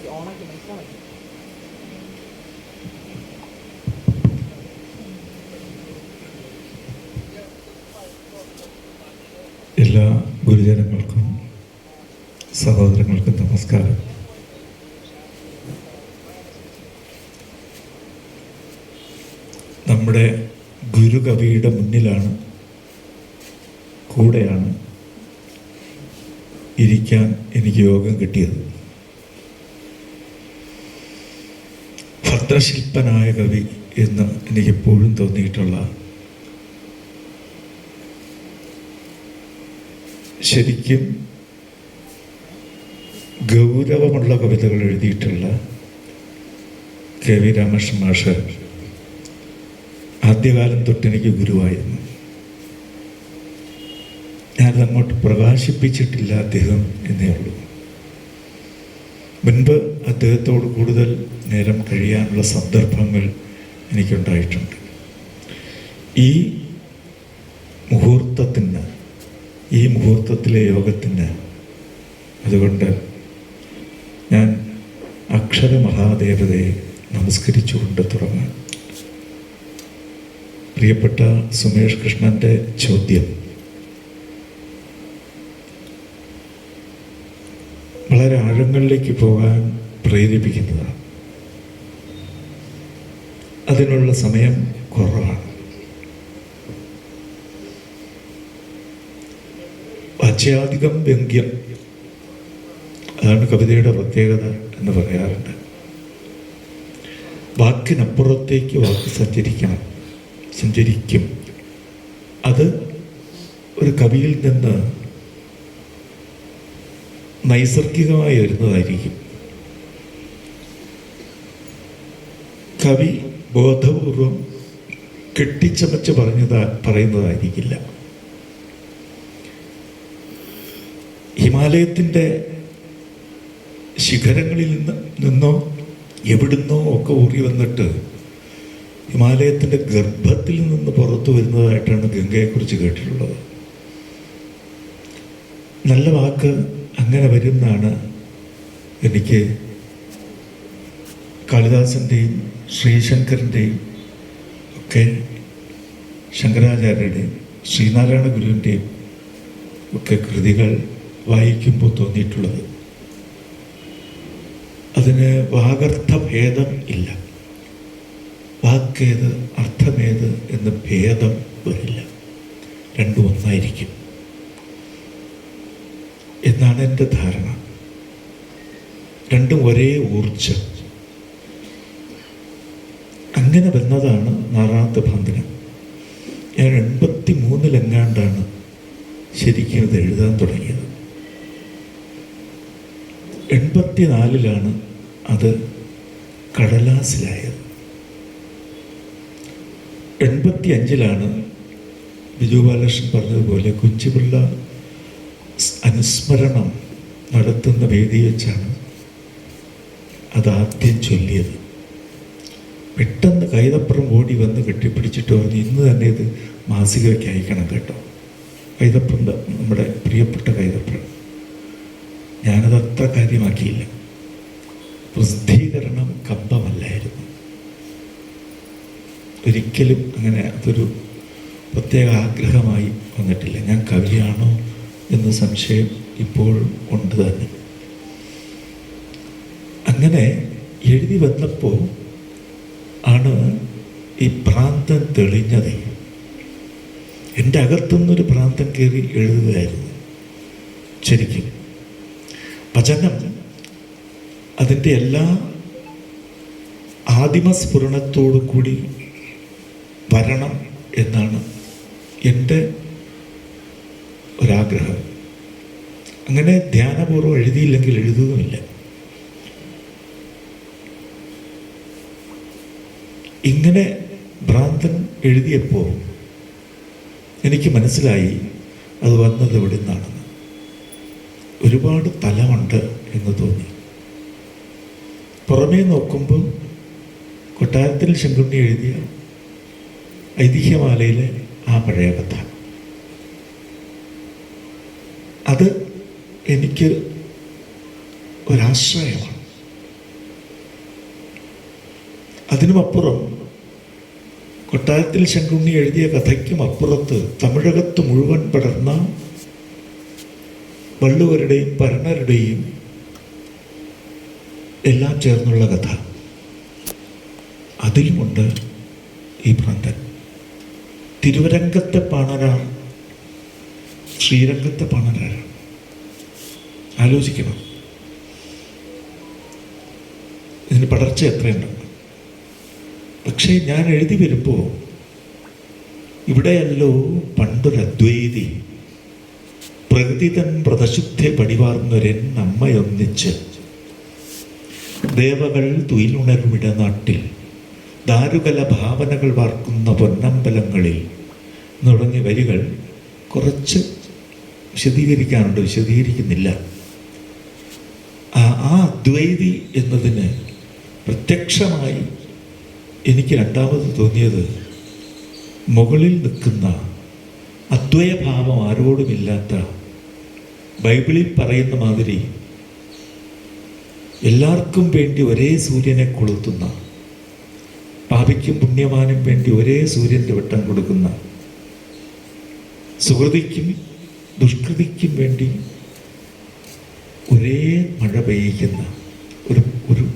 ഓണാക്കി ഓണാക്കി മനസ്സിലാക്കി എല്ലാ ഗുരുജനങ്ങൾക്കും സഹോദരങ്ങൾക്കും നമസ്കാരം. നമ്മുടെ ഗുരുകവിയുടെ മുന്നിലാണ് കൂടെയാണ് ഇരിക്കാൻ എനിക്ക് യോഗം കിട്ടിയത്. ഭദ്രശില്പനായ കവി എന്ന് എനിക്കെപ്പോഴും തോന്നിയിട്ടുള്ള ശരിക്കും ഗൗരവമുള്ള കവിതകൾ എഴുതിയിട്ടുള്ള കെ വി രാമകൃഷ്ണൻ മാഷ് ആദ്യകാലം തൊട്ടെനിക്ക് ഗുരുവായിരുന്നു. ഞാനത് അങ്ങോട്ട് പ്രകാശിപ്പിച്ചിട്ടില്ല അദ്ദേഹം എന്നേ ഉള്ളൂ. മുൻപ് അദ്ദേഹത്തോട് കൂടുതൽ നേരം കഴിയാനുള്ള സന്ദർഭങ്ങൾ എനിക്കുണ്ടായിട്ടുണ്ട്. ഈ മുഹൂർത്തത്തിന് ഈ മുഹൂർത്തത്തിലെ യോഗത്തിന് അതുകൊണ്ട് ഞാൻ അക്ഷര മഹാദേവതയെ നമസ്കരിച്ചുകൊണ്ട് തുടങ്ങാം. പ്രിയപ്പെട്ട സുമേഷ് കൃഷ്ണന്റെ ചോദ്യം. ആഴങ്ങളിലേക്ക് പോകാൻ പ്രേരിപ്പിക്കുന്നതാണ്. അതിനുള്ള സമയം കുറവാണ്. വാച്യാധികം വ്യംഗ്യം അതാണ് കവിതയുടെ പ്രത്യേകത എന്ന് പറയാറുണ്ട്. വാക്കിനപ്പുറത്തേക്ക് വാക്ക് സഞ്ചരിക്കണം സഞ്ചരിക്കും. അത് ഒരു കവിയിൽ നിന്ന് നൈസർഗികമായി വരുന്നതായിരിക്കും. കവി ബോധപൂർവം കെട്ടിച്ചമച്ച് പറഞ്ഞതാ പറയുന്നതായിരിക്കില്ല. ഹിമാലയത്തിന്റെ ശിഖരങ്ങളിൽ നിന്ന് നിന്നോ എവിടുന്നോ ഒക്കെ ഊറി വന്നിട്ട് ഹിമാലയത്തിന്റെ ഗർഭത്തിൽ നിന്ന് പുറത്തു വരുന്നതായിട്ടാണ് ഗംഗയെക്കുറിച്ച് കേട്ടിട്ടുള്ളത്. നല്ല വാക്ക് അങ്ങനെ വരുന്നാണ് എനിക്ക് കാളിദാസന്റെയും ശ്രീശങ്കറിന്റെയും ഒക്കെ ശങ്കരാചാര്യരുടെയും ശ്രീനാരായണ ഗുരുവിന്റെയും ഒക്കെ കൃതികൾ വായിക്കുമ്പോൾ തോന്നിയിട്ടുള്ളത്. അതിന് വാഗർത്ഥ ഭേദം ഇല്ല. വാക്കേത് അർത്ഥമേത് എന്ന ഭേദം വരില്ല. രണ്ടും ഒന്നായിരിക്കും. എന്നാണ് എന്റെ ധാരണ. രണ്ടും ഒരേ ഊർജം അങ്ങനെ വന്നതാണ് നാറാണത്തെ ബന്ധനം ഞാൻ എൺപത്തി മൂന്നിലെങ്ങാണ്ടാണ് ശരിക്കും ഇത് എഴുതാൻ തുടങ്ങിയത്. എൺപത്തിനാലിലാണ് അത് കടലാസിലായത്. എൺപത്തി അഞ്ചിലാണ് ബിജു ബാലകൃഷ്ണൻ പറഞ്ഞതുപോലെ കുഞ്ചുപിള്ള അനുസ്മരണം നടത്തുന്ന വേദി വെച്ചാണ് അതാദ്യം ചൊല്ലിയത്. പെട്ടെന്ന് കൈതപ്പുറം ഓടി വന്ന് കെട്ടിപ്പിടിച്ചിട്ട് പറഞ്ഞു ഇന്ന് തന്നെ ഇത് മാസികയ്ക്ക് അയക്കണം കേട്ടോ. കൈതപ്പുറം നമ്മുടെ പ്രിയപ്പെട്ട കൈതപ്പുറം. ഞാനത് അത്ര കാര്യമാക്കിയില്ല. പ്രസിദ്ധീകരണം കമ്പമല്ലായിരുന്നു. ഒരിക്കലും അങ്ങനെ അതൊരു പ്രത്യേക ആഗ്രഹമായി വന്നിട്ടില്ല. ഞാൻ കവിയാണോ എന്ന് സംശയം ഇപ്പോൾ ഉണ്ട് തന്നെ. അങ്ങനെ എഴുതി വന്നപ്പോൾ ആണ് ഈ പ്രാന്തം തെളിഞ്ഞത്. എന്റെ അകത്തുനിന്നൊരു പ്രാന്തം കയറി എഴുതുകയായിരുന്നു. ശരിക്കും. വചനം അതിന്റെ എല്ലാ ആദിമസ്ഫുരണത്തോടു കൂടി വരണം എന്നാണ് എന്റെ ഒരാഗ്രഹം. അങ്ങനെ ധ്യാനപൂർവം എഴുതിയില്ലെങ്കിൽ എഴുതുകയുമില്ല ഇങ്ങനെ ഭ്രാന്തൻ എഴുതിയപ്പോൾ എനിക്ക് മനസ്സിലായി അത് വന്നത് എവിടെ നിന്നാണെന്ന് ഒരുപാട് തലമുണ്ട് എന്ന് തോന്നി. പുറമേ നോക്കുമ്പോൾ കൊട്ടാരത്തിൽ ശങ്കുണ്ണി എഴുതിയ ഐതിഹ്യമാലയിലെ ആ പഴയ കഥ അത് എനിക്ക് ഒരാശ്രയമാണ്. അതിനുമപ്പുറം കൊട്ടാരത്തിൽ ശങ്കുണ്ണി എഴുതിയ കഥയ്ക്കും അപ്പുറത്ത് തമിഴകത്ത് മുഴുവൻ പടർന്ന വള്ളുവരുടെയും ഭരണരുടെയും എല്ലാം ചേർന്നുള്ള കഥ. അതിലുമുണ്ട് ഈ ഭ്രാന്തൻ. തിരുവരംഗത്തെ പാണരാണ് ശ്രീരംഗത്തെ പാണരാണ് ആലോചിക്കണം. ഇതിന് പടർച്ച എത്രയുണ്ട്? പക്ഷേ ഞാൻ എഴുതി വരുമ്പോൾ ഇവിടെയല്ലോ പണ്ടൊരദ്വൈതി പ്രകൃതിതൻ പ്രതശുദ്ധി പടിവാർന്നൊരൻ നമ്മയൊന്നിച്ച്. ദേവകൾ തുയിലുണരുമിടനാട്ടിൽ ദാരുകല ഭാവനകൾ വാർക്കുന്ന പൊന്നമ്പലങ്ങളിൽ തുടങ്ങിയ വരികൾ കുറച്ച് വിശദീകരിക്കാനുണ്ട് വിശദീകരിക്കുന്നില്ല. ആ അദ്വൈതി എന്നതിന് പ്രത്യക്ഷമായി എനിക്ക് രണ്ടാമത് തോന്നിയത് മുകളിൽ നിൽക്കുന്ന അദ്വയഭാവം ആരോടുമില്ലാത്ത ബൈബിളിൽ പറയുന്ന മാതിരി എല്ലാവർക്കും വേണ്ടി ഒരേ സൂര്യനെ കൊളുത്തുന്ന പാപിക്കും പുണ്യമാനും വേണ്ടി ഒരേ സൂര്യന്റെ വെട്ടം കൊടുക്കുന്ന സുഹൃതിക്കും ദുഷ്കൃതിക്കും വേണ്ടി ഒരേ മഴ പെയ്യിക്കുന്ന ഒരു ഒരു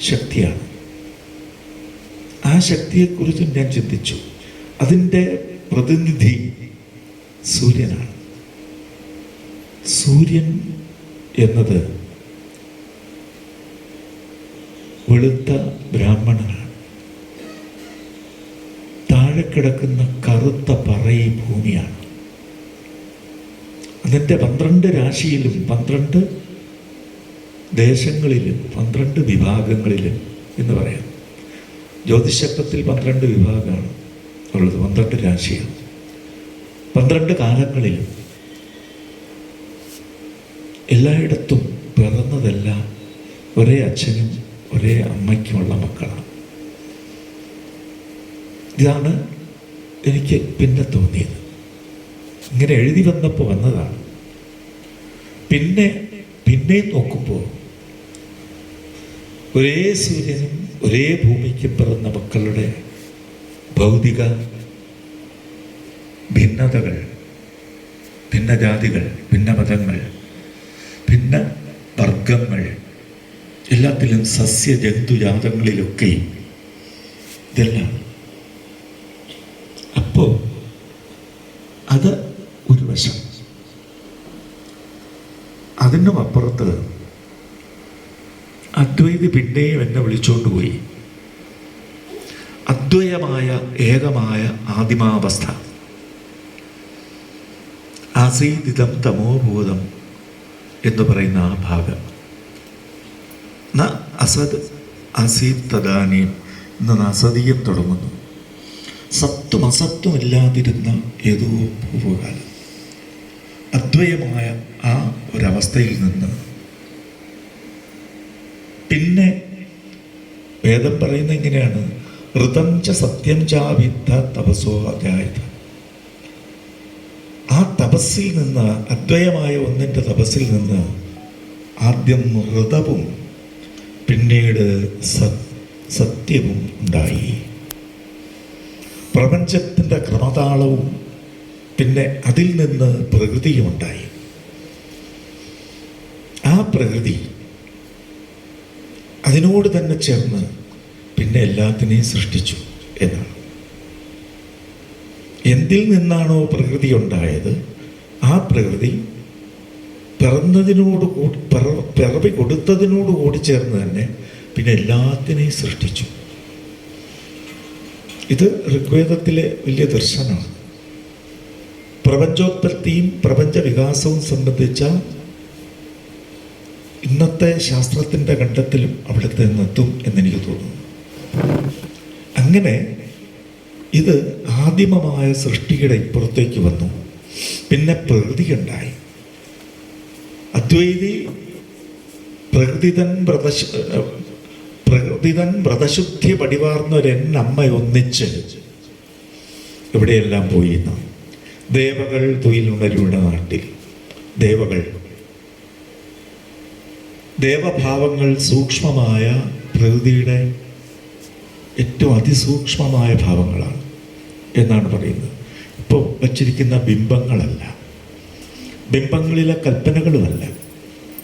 ശക്തിയാണ്. ആ ശക്തിയെക്കുറിച്ചും ഞാൻ ചിന്തിച്ചു. അതിന്റെ പ്രതിനിധി സൂര്യനാണ്. സൂര്യൻ എന്നത് വെളുത്ത ബ്രാഹ്മണനാണ്. താഴെ കിടക്കുന്ന കറുത്ത പറയി ഭൂമിയാണ്. അതിന്റെ പന്ത്രണ്ട് രാശിയിലും പന്ത്രണ്ട് ദേശങ്ങളിലും പന്ത്രണ്ട് വിഭാഗങ്ങളിലും എന്ന് പറയാം. ജ്യോതിഷത്വത്തിൽ പന്ത്രണ്ട് വിഭാഗമാണ് ഉള്ളത് പന്ത്രണ്ട് രാശിയാണ് പന്ത്രണ്ട് കാലങ്ങളിലും എല്ലായിടത്തും പിറന്നതെല്ലാം ഒരേ അച്ഛനും ഒരേ അമ്മയ്ക്കുമുള്ള മക്കളാണ്. ഇതാണ് എനിക്ക് പിന്നെ തോന്നിയത്. ഇങ്ങനെ എഴുതി വന്നപ്പോൾ വന്നതാണ്. പിന്നെ പിന്നെയും നോക്കുമ്പോൾ ഒരേ സൂര്യനും ഒരേ ഭൂമിക്ക് പിറന്ന മക്കളുടെ ഭൗതിക ഭിന്നതകൾ ഭിന്നജാതികൾ ഭിന്നമതങ്ങൾ ഭിന്ന വർഗങ്ങൾ എല്ലാത്തിലും സസ്യ ജന്തുജാതങ്ങളിലൊക്കെ ഇതെല്ലാം. അപ്പോൾ അത് ഒരു വശം. അതിനും അപ്പുറത്ത് പിന്നെയും എന്നെ വിളിച്ചുകൊണ്ട് പോയി. അദ്വയമായ ഏകമായ ആദിമാവസ്ഥ. ആസീദിതം തമോഭൂതം എന്ന് പറയുന്ന ആ ഭാഗം. ന അസദ് അസീത് തദാനീം എന്ന അസതീയം തുടങ്ങുന്നു. സത്വം അസത്വം ഇല്ലാതിരുന്ന ഏതോ പൂർവകാലം അദ്വയമായ ആ ഒരവസ്ഥയിൽ നിന്ന് പിന്നെ വേദം പറയുന്ന എങ്ങനെയാണ്? ഋതം ച സത്യം ചാവിദ്ധ തപസോ അജായത ആ തപസ്സിൽ നിന്ന് അദ്വയമായ ഒന്നിന്റെ തപസ്സിൽ നിന്ന് ആദ്യം ഋതവും പിന്നീട് സത് സത്യവും ഉണ്ടായി. പ്രപഞ്ചത്തിന്റെ ക്രമതാളവും പിന്നെ അതിൽ നിന്ന് പ്രകൃതിയും ഉണ്ടായി. ആ പ്രകൃതി അതിനോട് തന്നെ ചേർന്ന് പിന്നെ എല്ലാത്തിനെയും സൃഷ്ടിച്ചു എന്നാണ്. എന്തിൽ നിന്നാണോ പ്രകൃതി ഉണ്ടായത് ആ പ്രകൃതി പിറന്നതിനോട് പിറവി കൊടുത്തതിനോട് കൂടി ചേർന്ന് തന്നെ പിന്നെ എല്ലാത്തിനെയും സൃഷ്ടിച്ചു. ഇത് ഋഗ്വേദത്തിലെ വലിയ ദർശനമാണ്. പ്രപഞ്ചോത്പത്തിയും പ്രപഞ്ച വികാസവും സംബന്ധിച്ച ഇന്നത്തെ ശാസ്ത്രത്തിന്റെ കണ്ടെത്തലും അവിടുത്തെ നിന്നെത്തും എന്നെനിക്ക് തോന്നുന്നു. അങ്ങനെ ഇത് ആദിമമായ സൃഷ്ടിയുടെ ഇപ്പുറത്തേക്ക് വന്നു. പിന്നെ പ്രകൃതി ഉണ്ടായി അദ്വൈതി പ്രകൃതിതൻ വ്രതശ പ്രകൃതിതൻ വ്രതശുദ്ധി പടിവാർന്നൊരെന്നമ്മ ഒന്നിച്ച് ഇവിടെയെല്ലാം പോയി ദേവകൾ തൊയിലുണരുടെ നാട്ടിൽ. ദേവകൾ ദേവഭാവങ്ങൾ സൂക്ഷ്മമായ പ്രകൃതിയുടെ ഏറ്റവും അതിസൂക്ഷ്മമായ ഭാവങ്ങളാണ് എന്നാണ് പറയുന്നത്. ഇപ്പോൾ വച്ചിരിക്കുന്ന ബിംബങ്ങളല്ല. ബിംബങ്ങളിലെ കൽപ്പനകളുമല്ല.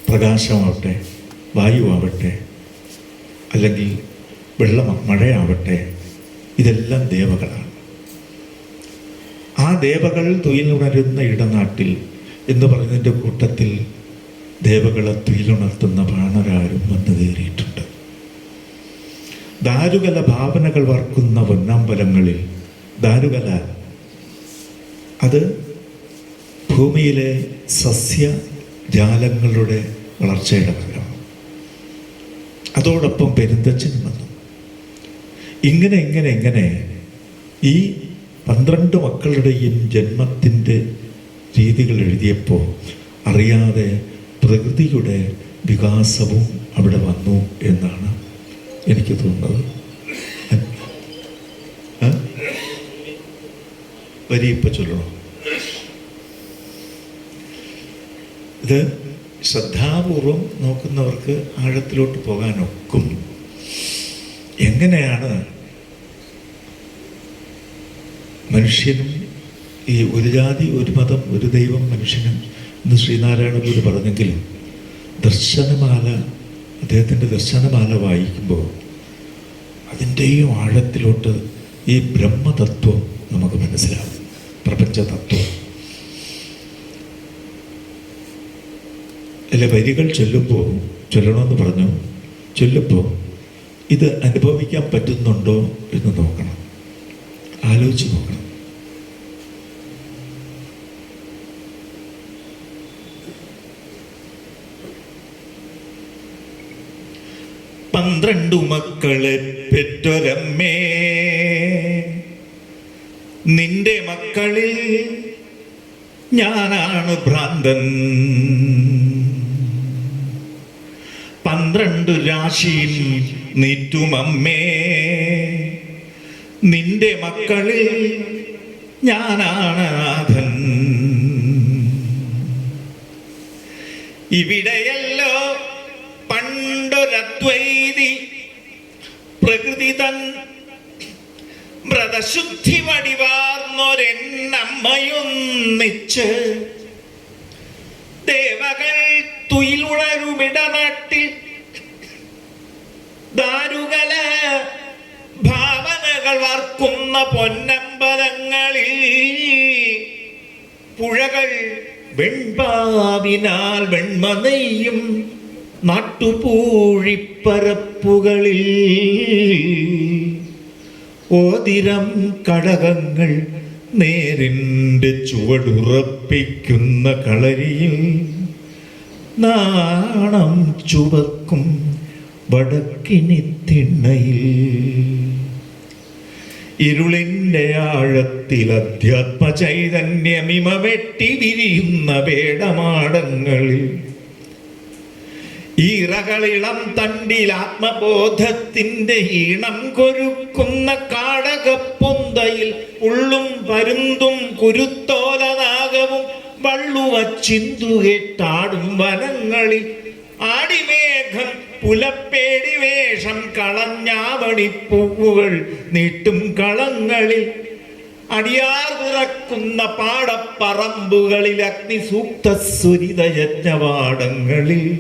പ്രകാശമാവട്ടെ വായുവാവട്ടെ അല്ലെങ്കിൽ വെള്ളം മഴയാവട്ടെ ഇതെല്ലാം ദേവകളാണ്. ആ ദേവകൾ തുയിലുണരുന്ന ഇടനാട്ടിൽ എന്ന് പറയുന്നതിന്റെ കൂട്ടത്തിൽ ദേവകളെ തുയിലുണർത്തുന്ന ബാണരാരും വന്നു കയറിയിട്ടുണ്ട്. ദാരുകല ഭാവനകൾ വർക്കുന്ന പൊന്നാമ്പലങ്ങളിൽ ദാരുകല അത് ഭൂമിയിലെ സസ്യജാലങ്ങളുടെ വളർച്ചയുടെ ഫലമാണ് അതോടൊപ്പം പെരുന്തച്ഛനും വന്നു. ഇങ്ങനെ ഇങ്ങനെ ഇങ്ങനെ ഈ പന്ത്രണ്ട് മക്കളുടെയും ജന്മത്തിന്റെ രീതികൾ എഴുതിയപ്പോൾ അറിയാതെ പ്രകൃതിയുടെ വികാസവും അവിടെ വന്നു എന്നാണ് എനിക്ക് തോന്നുന്നത്? വരി ഇപ്പൊ ചൊല്ലണോ? ഇത് ശ്രദ്ധാപൂർവം നോക്കുന്നവർക്ക് ആഴത്തിലോട്ട് പോകാനൊക്കും. എങ്ങനെയാണ് മനുഷ്യനും ഈ ഒരു ജാതി ഒരു മതം ഒരു ദൈവം മനുഷ്യനും എന്ന് ശ്രീനാരായണ ഗുരു പറഞ്ഞെങ്കിലും ദർശനമാല അദ്ദേഹത്തിന്റെ ദർശനമാല വായിക്കുമ്പോൾ അതിന്റെയും ആഴത്തിലോട്ട് ഈ ബ്രഹ്മതത്വം നമുക്ക് മനസ്സിലാവും പ്രപഞ്ചതത്വം. അല്ലെ വരികൾ ചൊല്ലുമ്പോൾ ചൊല്ലണമെന്ന് പറഞ്ഞു ചൊല്ലുമ്പോൾ ഇത് അനുഭവിക്കാൻ പറ്റുന്നുണ്ടോ എന്ന് നോക്കണം. ആലോചിച്ച് നോക്കണം. പന്ത്രണ്ടു മക്കളെ പെറ്റൊരമ്മേ. നിന്റെ മക്കളിൽ ഞാനാണ് ഭ്രാന്തൻ. പന്ത്രണ്ട് രാശിയിൽ നീറ്റുമമ്മേ. നിന്റെ മക്കളിൽ ഞാനാണ് നാഥൻ. ഇവിടെയല്ലോ പണ്ടൊരദ്വൈതി പ്രകൃതി തൻ വ്രതശുദ്ധി വടിവാർന്നൊരെന്നമ്മയൊന്നിച്ച് ദേവകൾ തുയിലുണരുമിടനാട്ടിൽ ദാരുകല ഭാവനകൾ വർക്കുന്ന പൊന്നമ്പലങ്ങളിൽ പുഴകൾ വെൺപാവിനാൽ വെൺമനെയും നെയ്യും നാട്ടുപൂഴിപ്പരപ്പുകളിൽ ഓതിരം കടകങ്ങൾ നേരിന്റെ ചുവടുറപ്പിക്കുന്ന കളരിയിൽ നാണം ചുവക്കും വടക്കിനി തിണ്ണയിൽ. ഇരുളിന്റെ ആഴത്തിൽ അധ്യാത്മ ചൈതന്യമിമ വെട്ടി വിരിയുന്ന വേടമാടങ്ങളിൽ ഈറകളിളം തണ്ടിൽ ആത്മബോധത്തിന്റെ ഈണം കൊരുക്കുന്ന കാടകപ്പൊന്തയിൽ ഉള്ളും പരുന്തും കുരുത്തോലനാഗവും വള്ളുവച്ചിന്തുകെട്ടാടും വനങ്ങളിൽ. ആടിമേഘം പുലപ്പേടി വേഷം കളഞ്ഞാവണിപ്പൂവുകൾ നീട്ടും കളങ്ങളിൽ. അടിയാർ പിറക്കുന്ന പാടപ്പറമ്പുകളിൽ അഗ്നിസൂക്ത സുരിത യജ്ഞവാടങ്ങളിൽ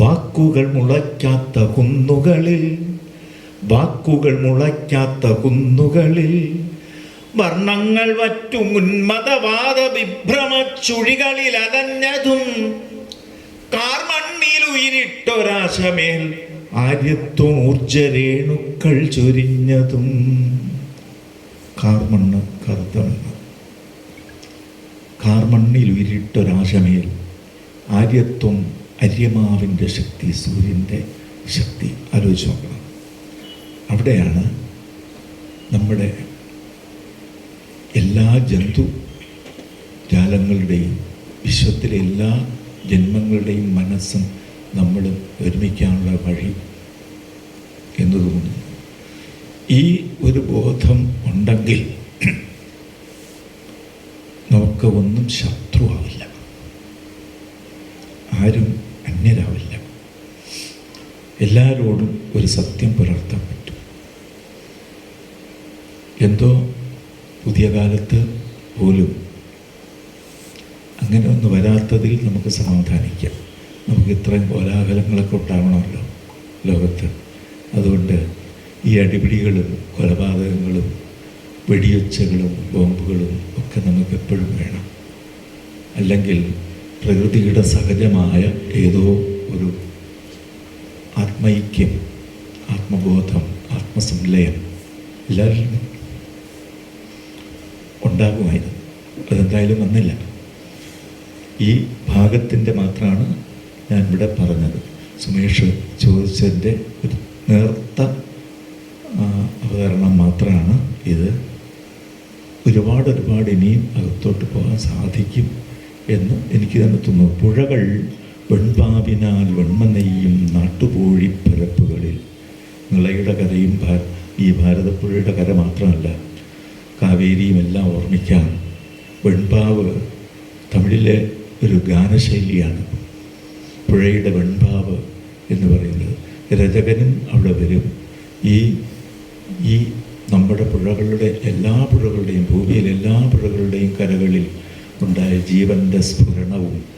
വാക്കുകൾ മുളയ്ക്കാത്ത കുന്നുകളിൽ വാക്കുകൾ മുളയ്ക്കാത്ത കുന്നുകളിൽ വർണങ്ങൾ വറ്റും ഉന്മതവാദ വിഭ്രമ ചുഴികളിൽ അലഞ്ഞതും കാർമണ്ണിൽ ഉയിരിട്ടൊരാശമേൽ ആര്യത്വം ഊർജരേണുക്കൾ ചൊരിഞ്ഞതും. കാർമണ്ണ് കറുത്ത കാർമണ്ണിലുയിരിട്ടൊരാശമേൽ ആര്യത്വം അര്യമാവിന്റെ ശക്തി സൂര്യന്റെ ശക്തി. ആലോചിച്ച് നോക്കണം. അവിടെയാണ് നമ്മുടെ എല്ലാ ജന്തു ജാലങ്ങളുടെയും വിശ്വത്തിലെ എല്ലാ ജന്മങ്ങളുടെയും മനസ്സും നമ്മൾ ഒരുമിക്കാനുള്ള വഴി എന്ന് തോന്നുന്നു ഈ ഒരു ബോധം ഉണ്ടെങ്കിൽ നമുക്ക് ഒന്നും ശത്രുവാവില്ല എല്ലാവരോടും ഒരു സത്യം പുലർത്താൻ പറ്റും. എന്തോ പുതിയ കാലത്ത് പോലും അങ്ങനെ ഒന്ന് വരാത്തതിൽ നമുക്ക് സമാധാനിക്കാം. നമുക്ക് ഇത്രയും കോലാഹലങ്ങളൊക്കെ ഉണ്ടാവണമല്ലോ ലോകത്ത്. അതുകൊണ്ട് ഈ അടിപിടികളും കൊലപാതകങ്ങളും വെടിയൊച്ചകളും ബോംബുകളും ഒക്കെ നമുക്ക് എപ്പോഴും വേണം. അല്ലെങ്കിൽ പ്രകൃതിയുടെ സഹജമായ ഏതോ ഒരു ആത്മൈക്യം ആത്മബോധം ആത്മസംലയം എല്ലാവരിലും ഉണ്ടാകുമായിരുന്നു. അതെന്തായാലും വന്നില്ല. ഈ ഭാഗത്തിന്റെ മാത്രമാണ് ഞാൻ ഇവിടെ പറഞ്ഞത്. സുമേഷ് ചോദിച്ചതിന്റെ ഒരു നേർത്ത അവതരണം മാത്രമാണ് ഇത്. ഒരുപാട് ഒരുപാട് ഇനിയും അകത്തോട്ട് പോകാൻ സാധിക്കും എന്ന് എനിക്ക് തന്നെ തോന്നുന്നു പുഴകൾ വെൺപാവിനാൽ വെൺമനെയ്യും നാട്ടുപോഴി പരപ്പുകളിൽ നിളയുടെ കരയും ഈ ഭാരതപ്പുഴയുടെ കര മാത്രമല്ല കാവേരിയും എല്ലാം ഓർമ്മിക്കാം. വെൺപാവ് തമിഴിലെ ഒരു ഗാനശൈലിയാണ്. പുഴയുടെ വെൺപാവ് എന്ന് പറയുന്നത്. രചകനും അവിടെ വരും. ഈ ഈ നമ്മുടെ പുഴകളുടെ എല്ലാ പുഴകളുടെയും ഭൂമിയിലെ എല്ലാ പുഴകളുടെയും കരകളിൽ ഉണ്ടായ ജീവന്റെ സ്ഫുരണവും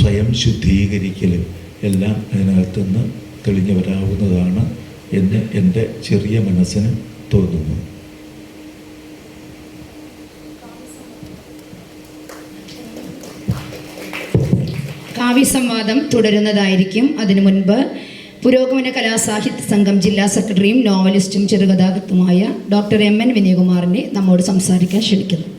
സ്വയം ശുദ്ധീകരിക്കലും എല്ലാം അതിനകത്തുനിന്ന് തെളിഞ്ഞു വരാവുന്നതാണ് എന്ന് എന്റെ ചെറിയ മനസ്സിന് തോന്നുന്നു. കാവ്യസംവാദം തുടരുന്നതായിരിക്കും. അതിനു മുൻപ് പുരോഗമന കലാസാഹിത്യ സംഘം ജില്ലാ സെക്രട്ടറിയും നോവലിസ്റ്റും ചെറുകഥാകൃത്തുമായ ഡോക്ടർ എം എൻ വിനയകുമാറിനെ നമ്മോട് സംസാരിക്കാൻ ക്ഷണിക്കുന്നു.